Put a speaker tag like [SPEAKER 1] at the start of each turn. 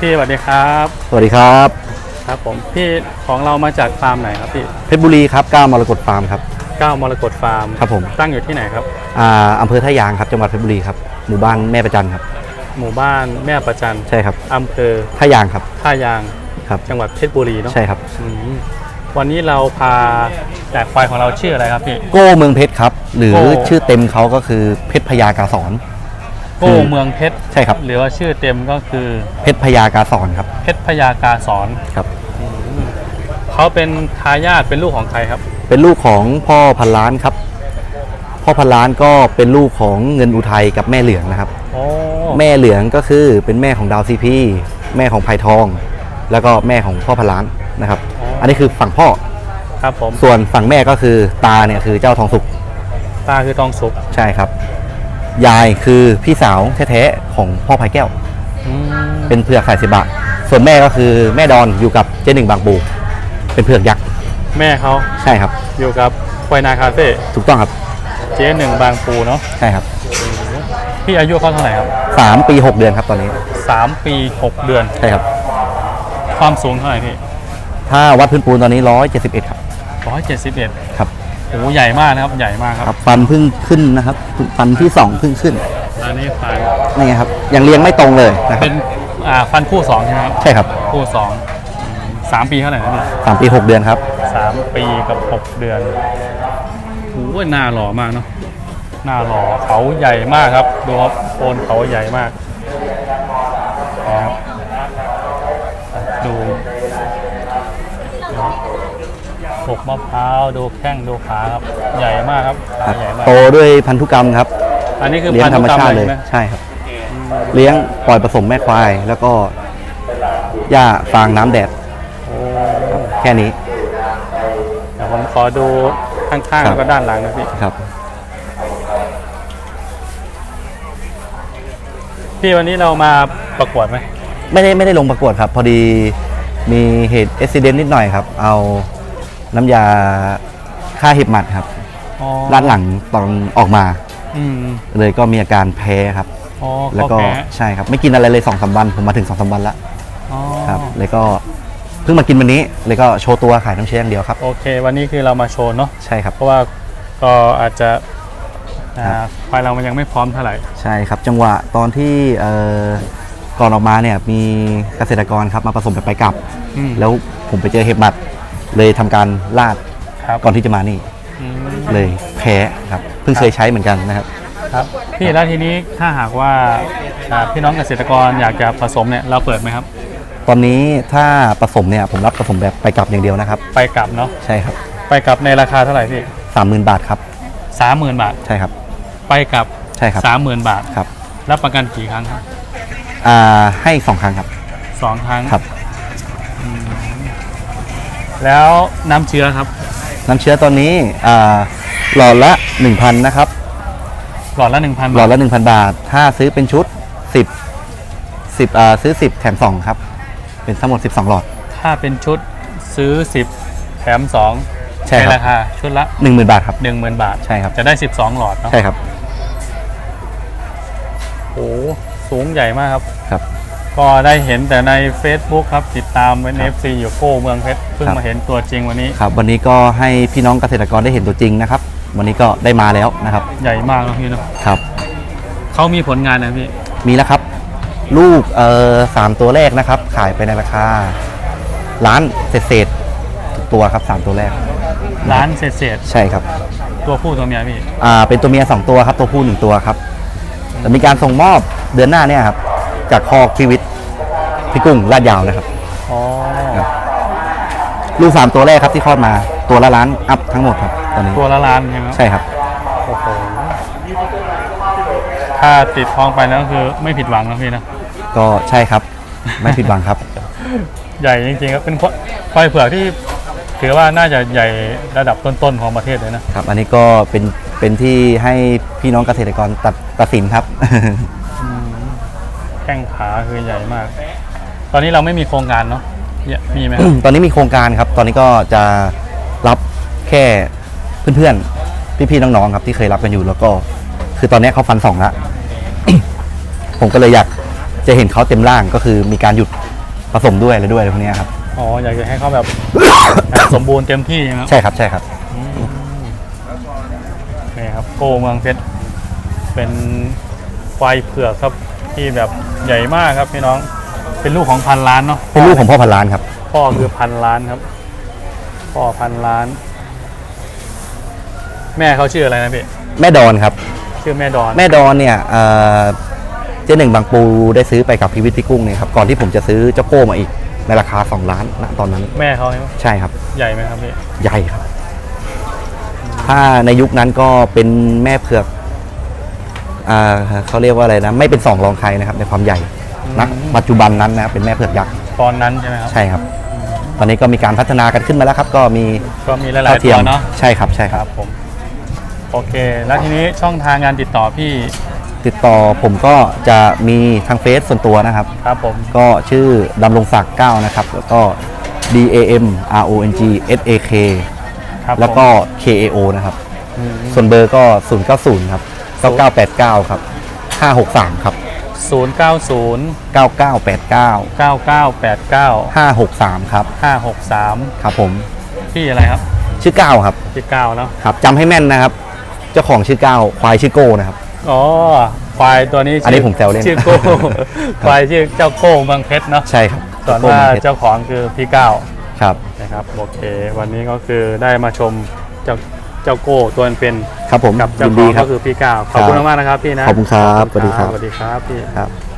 [SPEAKER 1] พี่สวัสดีครับ
[SPEAKER 2] สวัสดีครับ
[SPEAKER 1] ครับผมพี่ของเรามาจากฟาร์มไหนครับพี่
[SPEAKER 2] เพชรบุรีครับก้าวมรกตฟาร์มครับ
[SPEAKER 1] ก้าวมรกตฟาร์ม
[SPEAKER 2] ครับผม
[SPEAKER 1] ตั้งอยู่ที่ไหนครับ
[SPEAKER 2] อ่าอำเภอท่ายางครับจังหวัดเพชรบุรีครับหมู่บ้านแม่ประจันครับ
[SPEAKER 1] หมู่บ้านแม่ประจัน
[SPEAKER 2] ใช่ครับ
[SPEAKER 1] อำเภอ
[SPEAKER 2] ท่ายางครับ
[SPEAKER 1] ท่ายาง
[SPEAKER 2] ครับ
[SPEAKER 1] จังหวัดเพชรบุรีเนาะ
[SPEAKER 2] ใช่ครับ
[SPEAKER 1] อืมวันนี้เราพาแต่ควายของเราชื่ออะไรครับพี่
[SPEAKER 2] โก้เมืองเพชรครับ หรือ
[SPEAKER 1] โก้
[SPEAKER 2] ชื่อเต็มเขาก็คือเพชรพญากาสอน
[SPEAKER 1] โก้เมืองเพชร
[SPEAKER 2] ใช่ครับ
[SPEAKER 1] หรือว่าชื่อเต็มก็คือ
[SPEAKER 2] เพชรพญากาสอนครับ
[SPEAKER 1] เพชรพยากาสอน
[SPEAKER 2] ครับ
[SPEAKER 1] เขาเป็นทายาทเป็นลูกของใครครับ
[SPEAKER 2] เป็นลูกของพ่อพันล้านครับ พ่อพันล้านก็เป็นลูกของเงินอุทัยกับแม่เหลืองนะครับ
[SPEAKER 1] โอ้
[SPEAKER 2] แม่เหลืองก็คือเป็นแม่ของดาวซีพีแม่ของไผ่ทอง แล้วก็แม่ของพ่อพันล้านนะครับ อันนี้คือฝั่งพ่อ
[SPEAKER 1] ครับผม
[SPEAKER 2] ส่วนฝั่งแม่ก็คือตาเนี่ยคือเจ้าทองสุก
[SPEAKER 1] ตาคือทองสุก
[SPEAKER 2] ใช่ครับ ยายคือพี่สาวแท้ๆของพ่อพายแก้ว
[SPEAKER 1] อืม
[SPEAKER 2] เป็นเผือกสายสิบะ ส่วนแม่ก็คือแม่ดอนอยู่กับเจ๊หนึ่งบางปู เป็นเผือกยักษ์
[SPEAKER 1] แม่เขา
[SPEAKER 2] ใช่ครับ
[SPEAKER 1] อยู่กับควายนาคาเฟ่
[SPEAKER 2] ถูกต้องครับ
[SPEAKER 1] เจ๊หนึ่งบางปูเนาะ
[SPEAKER 2] ใช่ครับ
[SPEAKER 1] พี่อายุเขาเท่าไหร่ครับ
[SPEAKER 2] สามปีหกเดือนครับตอนนี้
[SPEAKER 1] สามปีหกเดือน
[SPEAKER 2] ใช่ครับ
[SPEAKER 1] ความสูงเท่าไหร่พี่
[SPEAKER 2] ถ้าวัดพื้นปูนตอนนี้ร้อยเจ็ดสิบเอ็ดครับ
[SPEAKER 1] ร้อยเจ็ดสิบเอ็ด
[SPEAKER 2] ครับ
[SPEAKER 1] โอ้โหใหญ่มากนะครับใหญ่มากค
[SPEAKER 2] ครั
[SPEAKER 1] รั
[SPEAKER 2] บบฟันเพิ่งขึ้นนะครับฟันที่สองเพิ่งขึ้น
[SPEAKER 1] อันนี้ฟัน
[SPEAKER 2] นี่ไงครับยังเลี้ยงไม่ตรงเลยนะครั
[SPEAKER 1] เป็
[SPEAKER 2] บ
[SPEAKER 1] นอ่าฟันคู่สองใช่ไหมครับ
[SPEAKER 2] ใช่ครับ
[SPEAKER 1] คู่สองอืมสามปีเท่าไหร่นะพี่
[SPEAKER 2] สามปีหกเดือนครับ
[SPEAKER 1] สามปีกับหกเดือนโอ้โหหน้าหล่อมากเนาะหน้าหล่อเขาใหญ่มากครับดูครับโคนเขาใหญ่มากนะครับดูปก มะพร้าวดูแข้งดูขาครับใหญ่มากครับขาใหญ่มาก
[SPEAKER 2] โตด้วยพันธุกรรมครับ
[SPEAKER 1] อันนี้คือ
[SPEAKER 2] เลี้ยง
[SPEAKER 1] พัน
[SPEAKER 2] ธร
[SPEAKER 1] ธุ
[SPEAKER 2] รม
[SPEAKER 1] กรรม
[SPEAKER 2] ชา
[SPEAKER 1] อะ
[SPEAKER 2] ติ
[SPEAKER 1] ไร
[SPEAKER 2] เลย
[SPEAKER 1] ใช่ไหม
[SPEAKER 2] ใช่ครับเลี้ยงปล่อยผสมแม่ควาย แล้วก็หญ้าฟางน้ำแดด
[SPEAKER 1] โอ้
[SPEAKER 2] แค่นี้
[SPEAKER 1] เดี๋ยวผมขอดูข้าง
[SPEAKER 2] ครั
[SPEAKER 1] ๆ
[SPEAKER 2] บ
[SPEAKER 1] แล้วก็ด้านหลังนะพี่
[SPEAKER 2] ครับ
[SPEAKER 1] พี่วันนี้เรามาประกวดไหม
[SPEAKER 2] ไม่ได้ไม่ได้ลงประกวดครับ พอดีมีเหตุอุบิเหตุนิดหน่อยครับ เอา น้ำยาฆ่าเห็บหมัดครับ
[SPEAKER 1] อ๋อ
[SPEAKER 2] ด้านหลังตอนออกมา
[SPEAKER 1] อืม
[SPEAKER 2] เลยก็มีอาการแพ้ครับ
[SPEAKER 1] อ๋อ
[SPEAKER 2] แล้ว
[SPEAKER 1] เขา
[SPEAKER 2] ก็
[SPEAKER 1] แพ้
[SPEAKER 2] ใช่ครับ ไม่กินอะไรเลยสองสามวันผมมาถึงสองสามวันแล้ว
[SPEAKER 1] อ๋อ
[SPEAKER 2] ครับเลยก็เพิ่งมากินวันนี้เลยก็โชว์ตัวขายน้ำเชื้ออย่างเดียวครับ
[SPEAKER 1] โอเค วันนี้คือเรามาโชว์เนาะ
[SPEAKER 2] ใช่ครับ
[SPEAKER 1] เพราะว่าก็อาจจะอ่า
[SPEAKER 2] ครับ
[SPEAKER 1] ควายเรามันยังไม่พร้อมเท่าไหร่
[SPEAKER 2] ใช่ครับ จังหวะตอนที่เอ่อก่อนออกมาเนี่ยมีเกษตรกรครับมาผสมแบบไปกลับ
[SPEAKER 1] อืม
[SPEAKER 2] แล้วผมไปเจอเห็บหมัด เลยทำการลาด
[SPEAKER 1] ครับ
[SPEAKER 2] ก่อนที่จะมานี่
[SPEAKER 1] อืม
[SPEAKER 2] เลยแพ้ครับเพิ่งเคยใช้เหมือนกันนะครับ
[SPEAKER 1] ครับพี่แล้วทีนี้ถ้าหากว่าอ่าพี่น้องเกษตรกรอยากจะผสมเนี่ยเราเปิดไหมครับ
[SPEAKER 2] ตอนนี้ถ้าผสมเนี่ยผมรับผสมแบบไปกลับอย่างเดียวนะครับ
[SPEAKER 1] ไปกลับเนาะ
[SPEAKER 2] ใช่ครับ
[SPEAKER 1] ไปกลับในราคาเท่าไหร่พี่
[SPEAKER 2] สามหมื่นบาทครับ
[SPEAKER 1] สามหมื่นบาท
[SPEAKER 2] ใช่ครับ
[SPEAKER 1] ไปกลับ
[SPEAKER 2] ใช่ครับ
[SPEAKER 1] สามหมื่นบาท
[SPEAKER 2] ครับ
[SPEAKER 1] รับประกันกี่ครั้งครับ
[SPEAKER 2] อ่าให้สองครั้งครับ
[SPEAKER 1] สองครั้ง
[SPEAKER 2] ครับ
[SPEAKER 1] แล้วน้ำเชื้อครับ
[SPEAKER 2] น้ำเชื้อตอนนี้อ่าหลอดละ 1,000นะครับ
[SPEAKER 1] หลอดละหนึ่งพัน
[SPEAKER 2] หลอดละ 1,000 บาท ถ้าซื้อเป็นชุด 10 10อ่าซื้อ 10 แถม 2 ครับ เป็นทั้งหมด 12 หลอด
[SPEAKER 1] ถ้าเป็นชุดซื้อสิบแถมสอง
[SPEAKER 2] ใช่ครับ
[SPEAKER 1] ราคาชุดละ
[SPEAKER 2] 10,000 บาทครับ
[SPEAKER 1] หนึ่งหมื่นบาท
[SPEAKER 2] ใช่ครับ
[SPEAKER 1] จะได้สิบสองหลอดเนาะ
[SPEAKER 2] ใช่ครับ
[SPEAKER 1] โอ้โหสูงใหญ่มากครับ
[SPEAKER 2] ครับ
[SPEAKER 1] ก็ได้เห็นแต่ใน Facebook ครับติดตามเป็น
[SPEAKER 2] ครับ
[SPEAKER 1] FC อยู่โก้เมืองเพชรเพิ่ง
[SPEAKER 2] ครับ
[SPEAKER 1] มาเห็นตัวจริงวันนี้
[SPEAKER 2] ครับวันนี้ก็ให้พี่น้องเกษตรกรได้เห็นตัวจริงนะครับ วันนี้ก็ได้มาแล้วนะครับ
[SPEAKER 1] ใหญ่มากนะพี่เนาะ
[SPEAKER 2] ครับ
[SPEAKER 1] เขามีผลงานนะพี่
[SPEAKER 2] มีแล้วครับ ลูกเอ่อสามตัวแรกนะครับ ขายไปในราคาล้านเศษๆทุกตัวครับสามตัวแรก
[SPEAKER 1] ร้านเศษเศษ
[SPEAKER 2] ใช่ครับ
[SPEAKER 1] ๆตัวผู้ตัวเมียพี่
[SPEAKER 2] อ่าเป็นตัวเมียสองตัวครับตัวผู้หนึ่งตัวครับจะมีการส่งมอบเดือนหน้าเนี่ยครับ จากคอกพิวิทย์พี่กุ้งลาดยาวนะครับ
[SPEAKER 1] อ๋อ
[SPEAKER 2] ครับ ลูกสามตัวแรกครับที่คลอดมาตัวละล้านอัพทั้งหมดครับตอนนี้
[SPEAKER 1] ตัวละล้านใช่ไหม
[SPEAKER 2] ใช่ครับ
[SPEAKER 1] โอ้โหถ้าติดทองไปแล้วคือไม่ผิดหวังนะพี่นะ
[SPEAKER 2] ก็ใช่ครับ ไม่ผิดหวังครับ
[SPEAKER 1] ใหญ่จริงๆครับเป็นควายเผือกที่ถือว่าน่าจะใหญ่ระดับต้นๆของประเทศเลยนะ
[SPEAKER 2] ครับ อันนี้ก็เป็นเป็นที่ให้พี่น้องเกษตรกรตัดตัดสินครับ
[SPEAKER 1] แข้งขาคือใหญ่มาก ตอนนี้เราไม่มีโครงการเนาะเนี่ยมีไหมครับ
[SPEAKER 2] ตอนนี้มีโครงการครับ ตอนนี้ก็จะรับแค่เพื่อนๆ พี่ๆ น้องๆ ครับที่เคยรับกันอยู่แล้วก็ คือตอนนี้เขาฟันสองละผมก็เลยอยากจะเห็นเขาเต็มร่างก็คือมีการหยุดผสมด้วยอะไรด้วยอะไรพวกเนี้ยครับ
[SPEAKER 1] อ๋ออยากจะให้เขาแบบ สมบูรณ์เต็มที่นะครับ
[SPEAKER 2] ใช่ครับใช่ครับ
[SPEAKER 1] นี่ครับโกเมืองเพชรเป็นควายเผือกครับ ที่แบบใหญ่มากครับพี่น้อง เป็นลูกของพันล้านเนาะ
[SPEAKER 2] เป็นลูกของพ่อพันล้านครับ
[SPEAKER 1] พ่อคือพันล้านครับ พ่อพันล้าน แม่เขาชื่ออะไรนะพี่
[SPEAKER 2] แม่ดอนครับ
[SPEAKER 1] ชื่อแม่ดอน
[SPEAKER 2] แม่ดอนเนี่ยเอ่อเจ๊หนึ่งบางปูได้ซื้อไปกับพิวิทย์ที่กุ้งเนี่ยครับก่อนที่ผมจะซื้อเจ้าโก้มาอีกในราคา 2 ล้านณตอนนั้น
[SPEAKER 1] แม่เขาใช่ไหม
[SPEAKER 2] ใช่ครับ
[SPEAKER 1] ใหญ่ไหมครับพี่
[SPEAKER 2] ใหญ่ครับ ถ้าในยุคนั้นก็เป็นแม่เผือกอ่า เขาเรียกว่าอะไรนะ ไม่เป็นสองรองใครนะครับในความใหญ่นะปัจจุบันนั้นนะครับเป็นแม่เผือกยักษ์
[SPEAKER 1] ตอนนั้นใช่ไหมครับ
[SPEAKER 2] ใช่ครับ ตอนนี้ก็มีการพัฒนากันขึ้นมาแล้วครับ ก็มี
[SPEAKER 1] ก็มีหลาย
[SPEAKER 2] เท่า
[SPEAKER 1] ๆ
[SPEAKER 2] เที
[SPEAKER 1] ตั
[SPEAKER 2] ย
[SPEAKER 1] ว
[SPEAKER 2] ม
[SPEAKER 1] เนาะ
[SPEAKER 2] ใช่ครับใช่ค
[SPEAKER 1] ค
[SPEAKER 2] รั
[SPEAKER 1] รับบผมโอเค แล้วทีนี้ช่องทางการติดต่อพี่
[SPEAKER 2] ติดต่อผมก็จะมีทางเฟซส่วนตัวนะครับ
[SPEAKER 1] ครับผม
[SPEAKER 2] ก็ชื่อดำรงศักดิ์9นะครับ แล้วก็ D A M R O N G S A K
[SPEAKER 1] ครับ
[SPEAKER 2] แล้วก็
[SPEAKER 1] ผม
[SPEAKER 2] K A O นะครับ
[SPEAKER 1] อืม
[SPEAKER 2] ส่วนเบอร์ก็ 090 ครับ 9989 ครับ 563 ครับ
[SPEAKER 1] ศูนย์เก้าศูนย์
[SPEAKER 2] 9989
[SPEAKER 1] เก้าเก้าแปดเก้า
[SPEAKER 2] 563 ครับ
[SPEAKER 1] ห้าหกสาม
[SPEAKER 2] ครับผม
[SPEAKER 1] พี่อะไรครับ
[SPEAKER 2] ชื่อก้าวครับ
[SPEAKER 1] พี่เก้าเนาะ
[SPEAKER 2] ครับจำให้แม่นนะครับ เจ้าของชื่อก้าวควายชื่อโก้นะครับ
[SPEAKER 1] อ๋อควายตัวนี้
[SPEAKER 2] อันนี้ผมแซวเล่น
[SPEAKER 1] ชื่อโก้ควายชื่อเจ้าโก้เมืองเพชรเนาะ
[SPEAKER 2] ใช่ครับ
[SPEAKER 1] ส่วน
[SPEAKER 2] โก้
[SPEAKER 1] ว่า
[SPEAKER 2] มาเพชร
[SPEAKER 1] เจ้าของคือพี่เก้า
[SPEAKER 2] ครับ
[SPEAKER 1] นะครับโอเค วันนี้ก็คือได้มาชมเจ้า เจ้าโก้ตัวเป็น
[SPEAKER 2] ครับผม
[SPEAKER 1] กับเจ้า
[SPEAKER 2] ยิน
[SPEAKER 1] ขอ
[SPEAKER 2] ดี
[SPEAKER 1] ง
[SPEAKER 2] ครั
[SPEAKER 1] ก็
[SPEAKER 2] บ
[SPEAKER 1] คือพี่เก้าขอบคุณมากๆนะครับพี่นะ
[SPEAKER 2] ขอบคุณครับ
[SPEAKER 1] ขอณ
[SPEAKER 2] สวัสดีครับ
[SPEAKER 1] สวัสดีครับพี่
[SPEAKER 2] ครับ